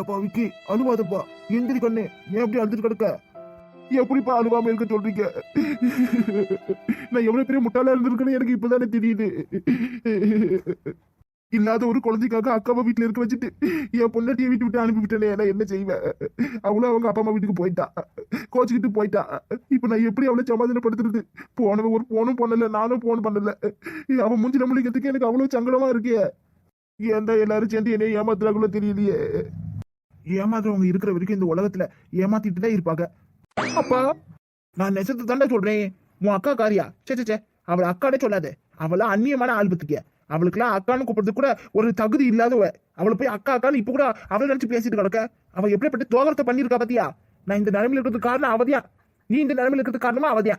எப்பா விக்கி அழுவாதப்பா. எந்திரி கண்ணு ஏன் அப்படி அழுதுட்டு கிடக்க? எப்படிப்பா அழுவாம இருக்க சொல்றீங்க? நான் எவ்வளவு பெரிய முட்டாளா இருந்திருக்கேன்னு எனக்கு இப்பதானே தெரியுது. இல்லாத ஒரு குழந்தைக்காக அக்காவை வீட்டுல இருக்க வச்சுட்டு என் பொண்டாட்டியை வீட்டு விட்டு அனுப்பிவிட்டேனே நான் என்ன செய்வேன்? அவளும் அவங்க அப்பா அம்மா வீட்டுக்கு போயிட்டா. கோச்சுக்கிட்டு போயிட்டா. இப்ப நான் எப்படி அவளை சமாதானப்படுத்துறது? போனவன் ஒரு போனும் பண்ணல நானும் போன் பண்ணல. அவன் மூஞ்சில முடிக்கிறதுக்கு எனக்கு அவ்வளவு சங்கடமா இருக்கே. ஏன்டா எல்லாரும் சேர்ந்து என்னை ஏமாத்துறாங்களோ தெரியலையே. ஏமாத்துறவங்க இருக்கிற வரைக்கும் இந்த உலகத்துல ஏமாத்திட்டு தான் இருப்பாங்க. அப்பா நான் நெசத்து தாண்டா சொல்றேன். உன் அக்கா காரியா? சே சே, சே அவளை அக்காடே சொல்லாத. அவளை அந்நியமான ஆள் அவளுக்குலாம் அக்கான்னு கூப்பிடுறது கூட ஒரு தகுதி இல்லாதவ. அவளை போய் அக்கா அக்கான்னு இப்ப கூட அவளை நினைச்சு பேசிட்டு கிடக்க. அவள் எப்படிப்பட்ட தோகரத்தை பண்ணிருக்கா பத்தியா? நான் இந்த நிலைமையில் இருக்கிறதுக்கு காரணம் அவதியா? நீ இந்த நிலைமையில் இருக்கிறது காரணமா அவதியா?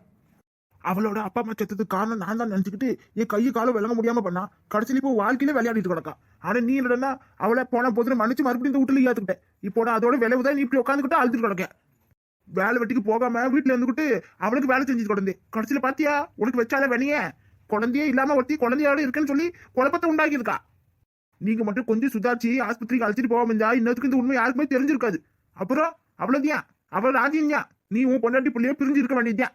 அவளோட அப்பா அம்மா செத்ததுக்கு காரணம் நான் தான் நினச்சிக்கிட்டு என் கையை காலம் விளங்க முடியாமல் பண்ணா. கடைசியில் இப்போ வாழ்க்கையில விளையாடிட்டு கிடக்கா. ஆனால் நீ என்னடனா அவளை போன போதுல மன்னிச்சு மறுபடியும் இந்த வீட்டில் ஏற்றுக்கிட்டேன் இப்போ அதோட விளைவு தான் நீ இப்படி உட்காந்துக்கிட்டு அழுதுட்டு கிடக்க. வேலை வெட்டிக்கு போகாம வீட்டில் இருந்துக்கிட்டு அவளுக்கு வேலை செஞ்சுட்டு கிடந்து. கடைசியில் பார்த்தியா உனக்கு வச்சாலே வெளியே குழந்தையே இல்லாமல் ஒருத்தி குழந்தையோட இருக்குன்னு சொல்லி குழப்பத்தை உண்டாக்கியிருக்கா. நீங்க மட்டும் கொஞ்சம் சுதாரிச்சு ஆஸ்பத்திரிக்கு அழைச்சிட்டு போகாம இருந்தா இன்னத்துக்கு இந்த உண்மை யாருக்குமே தெரிஞ்சிருக்காது. அப்புறம் அவ்வளோதியா அவள் ராஜியா நீ உன் பொண்டாட்டி பிள்ளையோ பிரிஞ்சு இருக்க வேண்டியதான்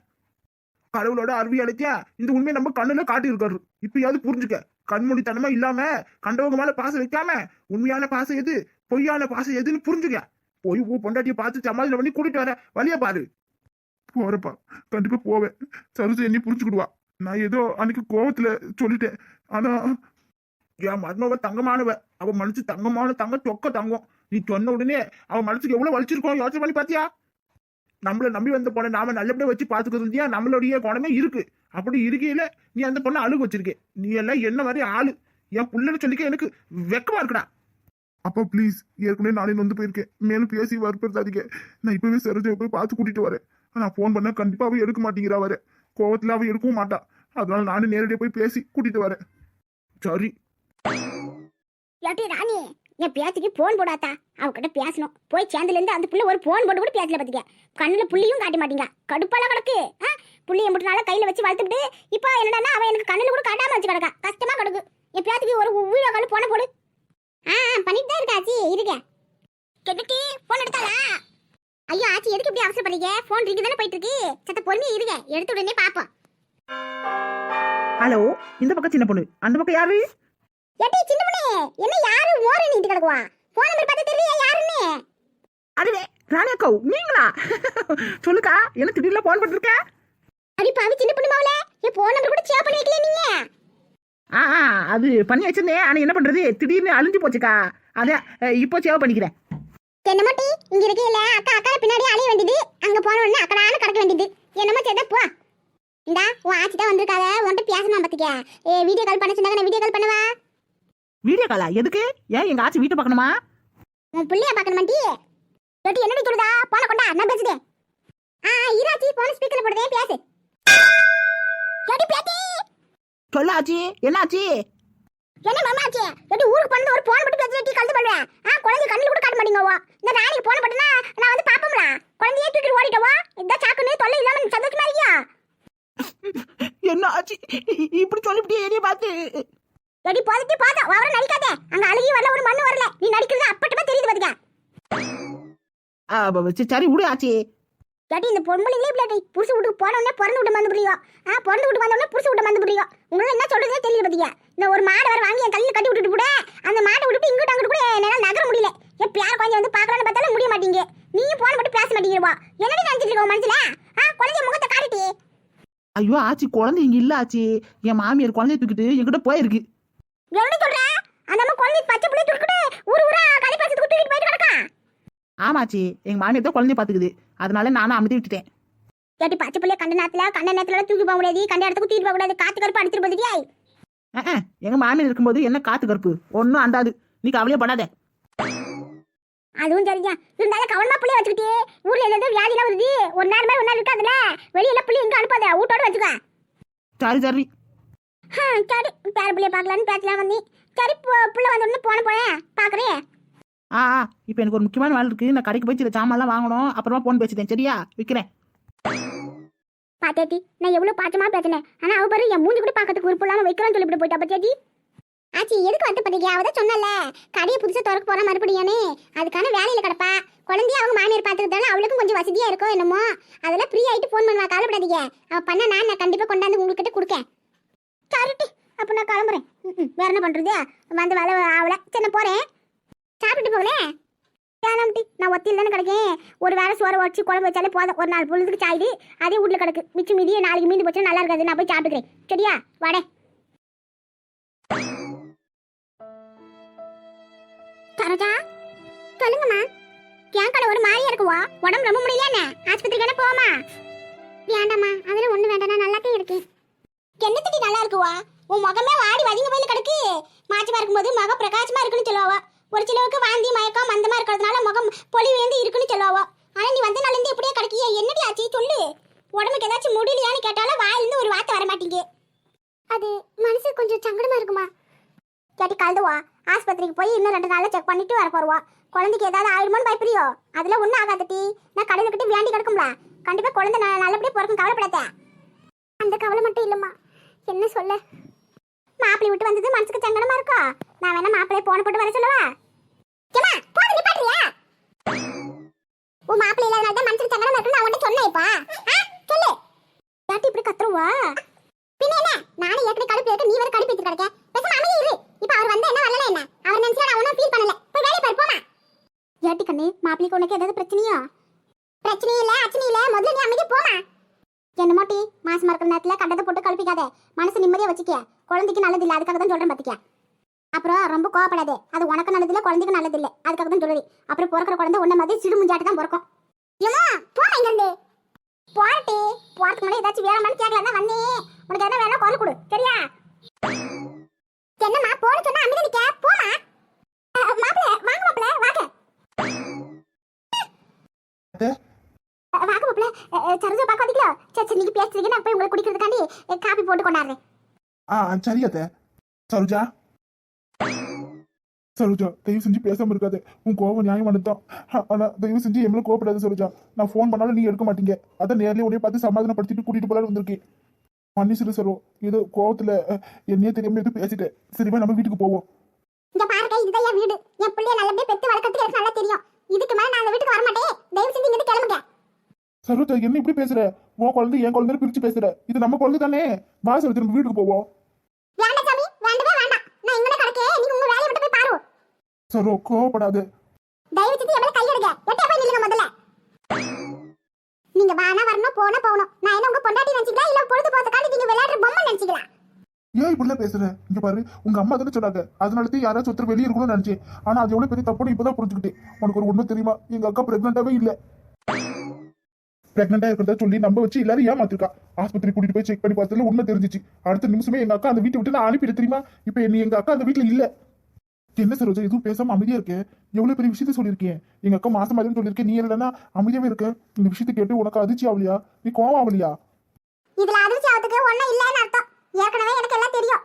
கடவுளோட அருவி அழைத்தியா இந்த உண்மையை நம்ம கண்ணுல காட்டியிருக்காரு. இப்பயாவது புரிஞ்சுக்க. கண்மூடித்தனமா இல்லாம கண்டவங்க மேல பாசம் வைக்காம உண்மையான பாசம் எது? பொய்யான பாசம் எதுன்னு புரிஞ்சுக்க. போய் ஊ பொண்டாட்டியை பார்த்து சமாதானம் பண்ணி கூட்டிட்டு வர. வழிய பாரு. போறப்பா. கண்டிப்பா போவேன். சரோஜா என்னை புரிஞ்சுக்கிடுவா. நான் ஏதோ அன்னைக்கு கோவத்துல சொல்லிட்டேன். ஆனா என் மருமவ தங்கமானவ. அவ மனசு தங்கமான தங்க தொக்க தங்கம். நீ சொன்ன உடனே அவ மனசுக்கு எவ்வளவு வலிச்சிருக்கோம் யோசனை பண்ணி பாத்தியா நம்மளை நம்பி வந்த பொண்ணை நாம நல்லபடியா வச்சு பாத்துக்கிறது நம்மளுடைய குணமே இருக்கு. அப்படி இருக்கையில நீ அந்த பொண்ணை அழுகு வச்சிருக்க. நீ எல்லாம் என்ன மாதிரி ஆளு? என் புள்ளன்னு சொல்லிக்க எனக்கு வெக்கமா இருக்குடா. அப்பா ப்ளீஸ் ஏற்கனவே நானே வந்து போயிருக்கேன். மேலும் பேசி வற்புறுத்தாதீங்க நான் இப்பவே சரோஜாவை போய் பார்த்து கூட்டிட்டு வரேன். நான் ஃபோன் பண்ணா கண்டிப்பா எடுக்க மாட்டேங்கிறா வர கோவத்துல அவ எடுக்கவும் மாட்டா. அதனால நானே நேரடியாக போய் பேசி கூட்டிட்டு வரேன். சரி. ராணி. என் பேத்திக்கு போன் போடாத்தா? அவகிட்ட பேசணும். போய் சேர்ந்துலேருந்து அந்த புள்ள ஒரு போன் போட்டு கூட பேசல பார்த்துக்க கண்ணில் புள்ளியும் காட்ட மாட்டீங்க. கடுப்பால கிடக்கு. ஆ? புள்ளிய முட்டினால கையில் வச்சு வளர்த்துட்டு இப்போ என்னடா அவன் எனக்கு கண்ணில் கூட காட்டாமல் வச்சு கிடக்கா. கஷ்டமாக கிடக்கு. என் பேத்திக்கு ஒரு வீடியோ கால் போன போடு. ஆ பண்ணிட்டு தான் இருக்காச்சி இருக்க. கெட்டுட்டி போன் எடுத்தாளா? ஐயோ ஆச்சி எதுக்கு இப்படி அவசரப்படுறீங்க? போன் ரிங்கு தானே போயிட்டு இருக்கு. சத்த பொறுமையா இருங்க. எடுத்து உடனே பாப்போம். ஹலோ இந்த பக்கம் சின்ன பொண்ணு. அந்த பக்கம் யாரு? ஏட்டி சின்ன பொண்ணே என்ன யாரு மோர நீட்டு கிடக்குவா? போன் நம்பர் பார்த்து தெரியல யாருன்னு? அதுவே ராணி அக்கா நீங்களா? சொல்லுக்கா என்ன திடீர்னு போன் பண்ணிருக்க அடி பாவி சின்ன பொண்ணு மாவுல என் போன் நம்பர் கூட சேவ் பண்ணி வைக்கல நீங்க? ஆ அது பண்ணி வச்சிருந்தேன் ஆனா என்ன பண்றது திடீர்னு அழிஞ்சு போச்சுக்கா. அதான் இப்போ சேவ் பண்ணிக்கிறேன். என்னமோ டி இங்க இருக்கையில அக்கா அக்கா பின்னாடி அலைய வேண்டியது. அங்க போன உடனே அக்கடான கடக்க வேண்டியது. என்னமோ செய்தா போ. இந்தா உன் ஆச்சி தான் வந்திருக்காத உன்கிட்ட பேசணும் பாத்துக்க. ஏ வீடியோ கால் பண்ண சொன்னாங்க நான் வீடியோ கால் பண்ணவா? வீடியோ காலா? எதுக்கு? ஏன் எங்க ஆச்சு வீட்டை பார்க்கணுமா? உன் புள்ளைய பார்க்கணுமா டி ஏட்டி என்னடி சொல்லுதா? போன கொண்டா நான் பேசுதேன் ஆ ஈராச்சி போன ஸ்பீக்கர்ல போடுதே பேசு. ஏடி பேட்டி சொல்ல ஆச்சி என்னாச்சு என்ன மாமாச்சி ஏடி ஊருக்கு போனது ஒரு போன் மட்டும் பேசி டி கலந்து பண்ணுவேன் ஆ குழந்தை கண்ணில் கூட காட்ட மாட்டீங்கவோ இந்த நாளைக்கு போன பட்டுனா நான் வந்து பாப்போம்ல. குழந்தையே தூக்கிட்டு ஓடிட்டவோ? இந்த சாக்குன்னு தொல்லை இல்லாம சந்தோஷமா இருக்கியா? என்ன ஆச்சு? இப்படி சொல்லிவிட்டியே என்னைய பார்த்து எடி போதட்டி போதா வர நடிக்காத. அங்க அழுகி வரல ஒரு மண்ணு வரல. நீ நடிக்கிறது அப்பட்டமா தெரியுது பாத்துக்க. ஆ, ப- சரி, விடு ஆச்சி. எடி இந்த பொம்பளைங்களே இப்படி புருஷ வீட்டுக்கு போன உடனே பிறந்து விட்டு வந்து புரியும் ஆ பிறந்து விட்டு வந்த உடனே புருஷ விட்டு வந்து புரியும் உங்களுக்கு என்ன சொல்றதே தெரியல பாத்தீங்க இந்த ஒரு மாடு வர வாங்கி என் தலையில கட்டி விட்டுட்டு கூட அந்த மாட்டை விட்டு இங்கிட்டு அங்கிட்டு கூட என்னால நகர முடியல. என் பியார் கொஞ்சம் வந்து பாக்கலாம்னு பார்த்தாலும் முடிய மாட்டீங்க. நீயும் போன் மட்டும் பேச மாட்டீங்கப்பா என்னடி நினைச்சிட்டு இருக்க உன் மனசுல? ஆ குழந்தை முகத்தை காட்டிட்டி. ஐயோ ஆச்சி குழந்தை இங்க இல்ல ஆச்சி. என் மாமியார் குழந்தைய தூக்கிட்டு என்கிட்ட போயிருக்கு. எப்படி சொல்ற? அந்த அம்மா குழந்தை பச்சை பிள்ளை தூக்கிட்டு ஊர் ஊரா களி பேசுறதுக்கு தூக்கிட்டு போயிட்டு கிடக்கா? ஆமாச்சி எங்க மாமியார் தான் குழந்தைய பாத்துக்குது. அதனால நானும் அமைதி விட்டுட்டேன். ஏட்டி பச்சை பிள்ளை கண்ட நேரத்துல கண்ட நேரத்துல தூக்கி போக முடியாது. கண்ட இடத்துக்கு தூக்கிட்டு போக கூடாது. காத்து கருப்பு அடிச்சிட்டு அஹ், எங்க மாமியார் இருக்கும்போது என்ன காத்து கருப்பு? ஒன்னும் அண்டாது நீ கவலையே படாத. அதுவும் சரிதான் இருந்தாலும் கவனமா புள்ளைய வச்சுக்கிட்டே ஊர்ல ஏதாவது வியாதிலாம் வருது? ஒரு நாள் மாதிரி ஒரு நாள் இருக்காதுல்ல? வெளியில புள்ளி எங்க அனுப்பாத? வீட்டோட வச்சுக்க. சரி சரி. சரி. பேர புள்ளைய பார்க்கலான்னு பேசலாம் வந்தி சரி புள்ள வந்த உடனே போன போயேன் பாக்குறேன் ஆ இப்போ எனக்கு ஒரு முக்கியமான வேலை இருக்கு. நான் கடைக்கு போய் சில சாமான்லாம் வாங்கணும். அப்புறமா போன் பேசிட்டேன். சரியா? விற்கிறேன் பாத்தேட்டி நான் எவ்வளவு பாச்சமா பேசினேன் ஆனா அவ பாரு என் மூஞ்சி கூட பாக்கிறதுக்கு உறுப்பு இல்லாம வைக்கிறேன்னு சொல்லிவிட்டு போயிட்டா பத்தியாட்டி. ஆச்சி எதுக்கு வருத்தப்படுறீங்க அவதான் சொன்னல கடையை புதுசா திறக்க போற மறுபடியும்னு. அதுக்கான வேலையில கிடப்பா. குழந்தைய அவங்க மாமியார் பாத்துக்கிட்டாலும் அவளுக்கும் கொஞ்சம் வசதியா இருக்கும் என்னமோ. அதெல்லாம் ஃப்ரீ ஆயிட்டு ஃபோன் பண்ணுவா கவலைப்படாதீங்க. அவ பண்ண நான் நான் கண்டிப்பா கொண்டாந்து உங்ககிட்ட கொடுக்கேன். கரட்டி அப்ப நான் கிளம்புறேன். வேற என்ன பண்றது? வந்து வேலை ஆகல சரி நான் போறேன். சாப்பிட்டுட்டு போகலே வேணாம்டி நான் ஒத்தியில் தானே கிடைக்கேன். ஒரு வேலை சோறு வச்சு குழம்பு வச்சாலே போதும். ஒரு நாலு பொழுதுக்கு சாயுது. அதே வீட்டில் கிடக்கு. மிச்சம் மீதி நாளைக்கு மீந்து போச்சுன்னா நல்லா இருக்காது. நான் போய் சாப்பிட்டுக்கிறேன். சரியா? வாடே. சரோஜா சொல்லுங்கம்மா. என் கடை ஒரு மாதிரியா இருக்குவா? உடம்பு ரொம்ப முடியல என்ன? ஆஸ்பத்திரிக்கு போமா வேண்டாம்மா. அதில் ஒன்றும் வேண்டாம். நான் நல்லாத்தே இருக்கேன். என்னத்துக்கு நல்லா இருக்குவா? உன் முகமே வாடி வதிங்க போயில கிடக்கு. மாச்சமா இருக்கும்போது முகம் பிரகாசமா இருக்குன்னு சொல்லுவா ஒரு சிலவுக்கு வாந்தி மயக்கம் மந்தமா இருக்கிறதுனால முகம் பொலி வந்து இருக்குன்னு சொல்லுவா ஆனா நீ வந்த நாள்ல இருந்து இப்படியே கிடக்கிய? என்னடி ஆச்சு? சொல்லு. உடம்புக்கு ஏதாச்சும் முடியலையான்னு கேட்டாலும் வாயிலிருந்து ஒரு வார்த்தை வர மாட்டீங்க அது மனசு கொஞ்சம் சங்கடமா இருக்குமா? கேட்டி கலந்துவா ஆஸ்பத்திரிக்கு போய் இன்னும் ரெண்டு நாள்ல செக் பண்ணிட்டு வர போறவா. குழந்தைக்கு ஏதாவது ஆயிடுமோன்னு பயப்படியோ அதுல ஒன்றும் ஆகாதட்டி நான் கடையில் கிட்ட வேண்டி கிடக்கும்ல. கண்டிப்பா குழந்தை ந- பிறக்கும். கவலைப்படாத. அந்த கவலை மட்டும் இல்லம்மா. என்ன சொல்ல? மாப்பிள்ளை விட்டு வந்தது மனசுக்கு சங்கடமா இருக்கா? நான் வேணா மாப்பிள்ளைய போன போட்டு வர சொல்லவா? ஏமா போது நிப்பாட்றியா உன் மாப்பிள்ளை இல்லாதனால தான் மனசுக்கு சங்கடமா இருக்குன்னு நான் உன்கிட்ட சொன்னேன் இப்பா. சொல்லு. யாட்டி இப்படி கத்துருவா பின்ன என்ன? நானும் ஏற்கனவே கடுப்பு இருக்க நீ வேற கடுப்பு எடுத்து கிடக்க. பேசாம அமைதி இரு. இப்ப அவர் வந்தா என்ன வரல என்ன? அவர் நினைச்சா நான் ஒன்றும் ஃபீல் பண்ணல. போய் வேலைய பாரு போமா ஏட்டி கண்ணு? மாப்பிள்ளைக்கு உனக்கு ஏதாவது பிரச்சனையா? பிரச்சனை இல்ல அச்சனை இல்ல. முதல்ல நீ அமைதி போமா என்ன மாட்டி மாசமா இருக்கிற நேரத்துல கண்டதை போட்டு கழுப்பிக்காத மனசு நிம்மதியா வச்சுக்க குழந்தைக்கு நல்லது இல்லை அதுக்காக தான் சொல்றேன் பாத்துக்க அப்புறம் ரொம்ப கோவப்படாதே. அது உனக்கு நல்லது இல்லை குழந்தைக்கு நல்லது இல்லை அதுக்காக தான் சொல்றேன் அப்புறம் பிறக்கிற குழந்தை உன்ன மாதிரி சிடு முஞ்சாட்டு தான் பிறக்கும். ஏமா போறேன் இங்க போறட்டி போறதுக்கு முன்னாடி ஏதாச்சும் வேணுமான்னு கேட்கலாம் தான் வந்தேன். உனக்கு எதாவது வேணா குரல் கொடு சரியா? என்னம்மா போட சொன்னா அமைதி நிக்க. போமா மாப்பிள்ள வாங்க மாப்பிள்ள வாங்க அத்தை? அஹ், வாங்க மாப்பிள்ள சரோஜா பார்க்க வந்தீங்களா சரி சரி நீங்க பேசுறீங்க நான் போய் உங்களுக்கு குடிக்கிறதுக்காண்டி காபி போட்டு கொண்டாடுறேன். ஆ சரி அத்தை. சரோஜா. சரோஜா தயவு செஞ்சு பேசாம இருக்காது. உன் கோவம் நியாயமானது தான் ஆனா தயவு செஞ்சு எம்மள கோவப்படாத சரோஜா. நான் ஃபோன் பண்ணாலும் நீ எடுக்க மாட்டீங்க. அதான் நேர்லயே உடனே பார்த்து சமாதானப்படுத்திட்டு கூட்டிட்டு போலான்னு வந்திருக்கேன். மன்னிச்சிரு சரோ. ஏதோ கோவத்துல என்னையே தெரியாம எதுவும் பேசிட்டேன். சரிவா நம்ம வீட்டுக்கு போவோம். இங்க பாருங்க இதுதான் என் வீடு. என் பிள்ளைய நல்லபடியா பெத்து வளர்க்கறதுக்கு எனக்கு நல்லா தெரியும். இதுக்கு மேல நான் அந்த வீட்டுக்கு வர மாட்டேன் தயவு செஞ்சு இங்கிருந்து கிளம்புங்க. சரோஜா என்ன இப்படி பேசுற? உன் குழந்தை என் குழந்தை பிரிச்சு பேசுற. இது நம்ம குழந்தை தானே? வா நம்ம வீட்டுக்கு போவோம் சரோ கோவப்படாத. தயவு செஞ்சு எவ்வளவு கை எடுங்க. எட்ட போய் நில்லுங்க முதல்ல. நீங்க வானா வரணும் போனா போகணும். நான் என்ன உங்க பொண்டாட்டி நினைச்சீங்களா? இல்ல பொழுது போறதுக்காண்டி நீங்க விளையாடுற பொம்மை நினைச்சீங்களா? ஏன் இப்படிலாம் பேசுற? இங்க பாரு உங்க அம்மா தானே சொன்னாங்க. அதனாலதான் யாராச்சும் ஒருத்தர் வெளியே இருக்கணும்னு நினைச்சேன். ஆனா அது எவ்வளவு பெரிய தப்புன்னு இப்பதான் புரிஞ்சுக்கிட்டேன். உனக்கு ஒரு உண்மை தெரியுமா? எங்க அக்கா பிரெக்னண்டாவே இல்ல. பிரெக்னண்டா இருக்கிறதா சொல்லி நம்ப வச்சு எல்லாரும் ஏமாத்திருக்கா. ஆஸ்பத்திரி கூட்டிட்டு போய் செக் பண்ணி பார்த்ததுல உண்மை தெரிஞ்சிச்சு. அடுத்த நிமிஷமே எங்க அக்கா அந்த வீட்டை விட்டு நான் அனுப்பிட்டு தெரியுமா? இப்ப நீ எங்க அக்கா அந்த வீட்டுல இல்ல. என்ன சரோஜா எதுவும் பேசாம அமைதியா இருக்கேன் எவ்வளவு பெரிய விஷயத்த சொல்லியிருக்கேன் எங்க அக்கா மாசம் மாதிரி சொல்லியிருக்கேன் நீ இல்லைன்னா அமைதியாவே இருக்க? இந்த விஷயத்தை கேட்டு உனக்கு அதிர்ச்சி ஆகலையா நீ கோவம் ஆகலையா இதுல அதிர்ச்சி ஆகுதுக்கு ஒண்ணும் இல்லைன்னு அர்த்தம். ஏற்கனவே எனக்கு எல்லாம் தெரியும்.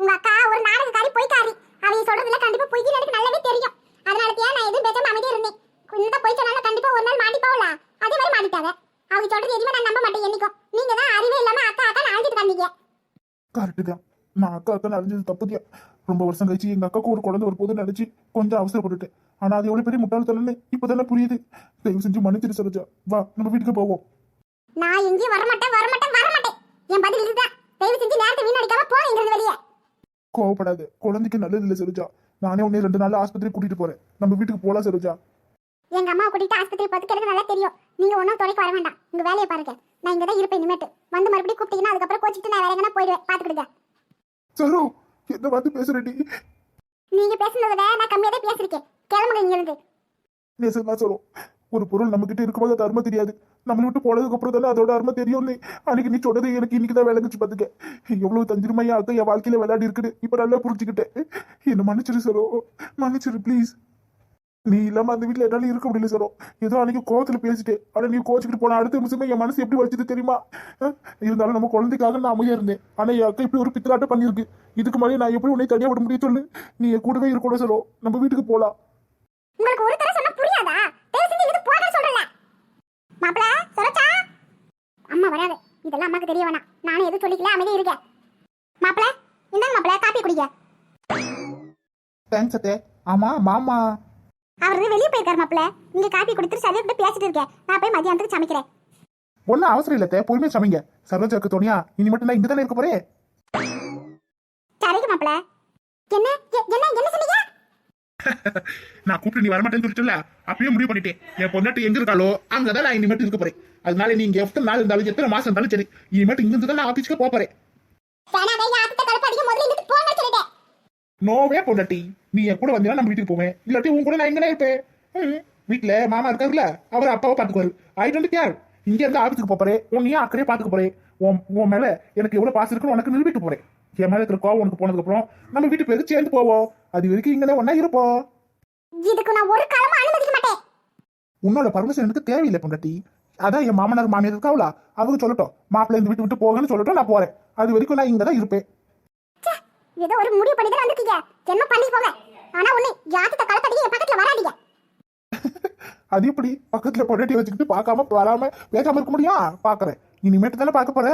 உங்க அக்கா ஒரு நாடகக்காரி பொய்க்காரி. அவங்க சொல்றதுல கண்டிப்பா பொய்க்கு எனக்கு நல்லாவே தெரியும். அதனால தான் நான் எதுவும் பேசாம அமைதியா இருந்தேன். இந்த பொய் சொன்னால கண்டிப்பா ஒரு நாள் மாட்டிப்பாவல அதே மாதிரி மாட்டிட்டாங்க அவங்க சொல்றது எதுவுமே நான் நம்ப மாட்டேன் என்னைக்கும். நீங்க தான் அறிவே இல்லாம அக்கா அக்கா அழைச்சிட்டு வந்தீங்க. கரெக்டு தான். நான் அக்கா அக்கா அழிஞ்சது தப்புதியா? ரொம்ப வருஷம் கழிச்சு எங்க அக்காவுக்கு ஒரு குழந்தை ஒரு போது நினைச்சு கொஞ்சம் அவசரப்பட்டுட்டேன். ஆனா அது எவ்வளவு பெரிய முட்டாள்தனம்னு இப்பதானே புரியுது. தயவு செஞ்சு மன்னிச்சிரு சரோஜா. வா நம்ம வீட்டுக்கு போவோம். நான் எங்கேயும் வரமாட்டேன் வரமாட்டேன் வரமாட்டேன். என் பதில் இதுதான். தயவு செஞ்சு நேரத்தை வீணடிக்காம போங்க இங்கிருந்து வெளியே. கோவப்படாத. குழந்தைக்கு நல்லது இல்லை சரோஜா. நானே உன்னை ரெண்டு நாள் ஆஸ்பத்திரி கூட்டிட்டு போறேன். நம்ம வீட்டுக்கு போலாம் சரோஜா. எங்க அம்மா கூட்டிட்டு ஆஸ்பத்திரி பார்த்துக்கு எனக்கு நல்லா தெரியும். நீங்க ஒன்றும் துணைக்கு வர வேண்டாம். உங்க வேலையை பாருங்க. நான் இங்க தான் இருப்பேன் இனிமேட்டு. வந்து மறுபடியும் கூப்பிட்டீங்கன்னா அதுக்கப்புறம் கோச்சிட்டு நான் வேற எங்கன்னா போயிடுவேன். பாத்துக்கிடுங்க. சரோ என்ன வந்து பேசுறடி? நீங்க பேசுனதை விட நான் கம்மியா தான் பேசிருக்கேன் கிளம்புங்க இங்க இருந்து நேசம் சொல்லும் ஒரு பொருள் நம்ம கிட்ட இருக்கும்போது அது அருமை தெரியாது. நம்மளை விட்டு போனதுக்கு அப்புறம் தானே அதோட அருமை தெரியும்னு. அன்னைக்கு நீ சொன்னது எனக்கு இன்னைக்கு தான் விளங்குச்சு பாத்துக்க. எவ்வளவு தஞ்சிருமையா அக்கா என் வாழ்க்கையில விளையாடி இருக்குது இப்ப நல்லா புரிஞ்சுக்கிட்டேன். என்ன மன்னிச்சிரு சரோ மன்னிச்சிரு ப்ளீஸ் நீ இல்லாம அந்த வீட்ல என்னால இருக்க முடியல சரோ. ஏதோ அன்னைக்கு கோவத்துல பேசிட்டேன் ஆனா நீ கோச்சுக்கிட்டு போன அடுத்த நிமிஷமே என் மனசு எப்படி வச்சது தெரியுமா? இருந்தாலும் நம்ம குழந்தைக்காக நான் அமைதியா இருந்தேன். ஆனா என் அக்கா இப்படி ஒரு பித்தலாட்டம் பண்ணியிருக்கு. இதுக்கு மேலே நான் எப்படி உன்னை தனியா விட முடியும் சொல்லு? நீ என் கூடவே இருக்கணும் சரோ. நம்ம வீட்டுக்கு போலாம். உங்களுக்கு ஒரு தடவை சொன்னா புரியாதா? தயவு செஞ்சு இது போக சொல்றல மாப்பிள சரோச்சா அம்மா வராது. இதெல்லாம் அம்மாக்கு தெரிய வேணாம். நானும் எதுவும் சொல்லிக்கல அமைதியா இருக்கேன் மாப்பிள இந்தாங்க மாப்பிள காப்பி குடிக்க தேங்க்ஸ் அத்தே. ஆமா மாமா. அவர் வெளியே போயிருக்காரு மாப்பிள்ள. நீங்க காப்பி கொடுத்துட்டு சரியா கூட பேசிட்டு இருக்கேன். நான் போய் மதியானத்துக்கு சமைக்கிறேன். ஒன்றும் அவசரம் இல்லத்தே பொறுமையா சமைங்க. சரோஜாக்கு தோணியா இனி மட்டும் நான் இங்க தானே இருக்க போறேன்? சரிங்க மாப்பிள்ள. என்ன என்ன என்ன சொன்னீங்க? நான் கூப்பிட்டு நீ வரமாட்டேன்னு சொல்லிட்டுல அப்பயே முடிவு பண்ணிட்டேன். என் பொண்டாட்டி எங்க இருக்காளோ அங்கதான் நான் இனிமேட்டு இருக்க போறேன். அதனால நீங்க எத்தனை நாள் இருந்தாலும் எத்தனை மாசம் இருந்தாலும் சரி இனிமேட்டு இங்க இருந்து தான் நான் ஆபீஸ்க்கு போறேன். நோவே பொண்டாட்டி. நீ என் கூட வந்தீங்கன்னா நம்ம வீட்டுக்கு போவேன். இல்லாட்டி உன் கூட நான் எங்கனே இருப்பேன். ம், வீட்ல மாமா இருக்காருல்ல அவர் அப்பாவை பாத்துக்குவாரு ஐ டோன்ட் கேர் இங்க இருந்து ஆபீஸ்க்கு போறேன். உன்னையும் அக்கறையே பாத்துக்க போறேன். உன் உன் மேல எனக்கு எவ்வளவு பாசம் இருக்குன்னு உனக்கு நிரூபிக்க போறேன். என் மேல இருக்கிற கோவம் உனக்கு போனதுக்கு அப்புறம் நம்ம வீட்டு பேருக்கு சேர்ந்து போவோம். அது வரைக்கும் இங்கதான் ஒன்னா இருப்போம். இதுக்கு நான் ஒரு காலமும் அனுமதிக்க மாட்டேன். உன்னோட பர்மிஷன் எனக்கு தேவையில்லை பொண்டாட்டி. அதான் என் மாமனார் மாமியார் இருக்காவளா? அவங்க சொல்லட்டும். மாப்பிள்ளை இந்த விட்டு விட்டு போகன்னு சொல்லட்டும் நான் போறேன். அது வரைக்கும் நான் இங்க தான் இருப்பேன். ஏதோ ஒரு முடிவு பண்ணி தான் வந்திருக்கீங்க. என்ன பண்ணி போங்க. ஆனா ஒண்ணு யாத்திட்ட கலப்பு என் பக்கத்துல வராதீங்க. அது எப்படி? பக்கத்துல பொண்டாட்டி வச்சுக்கிட்டு பார்க்காம வராம பேசாம இருக்க முடியும்? பாக்குறேன் இனிமேட்டு தானே பார்க்க போற?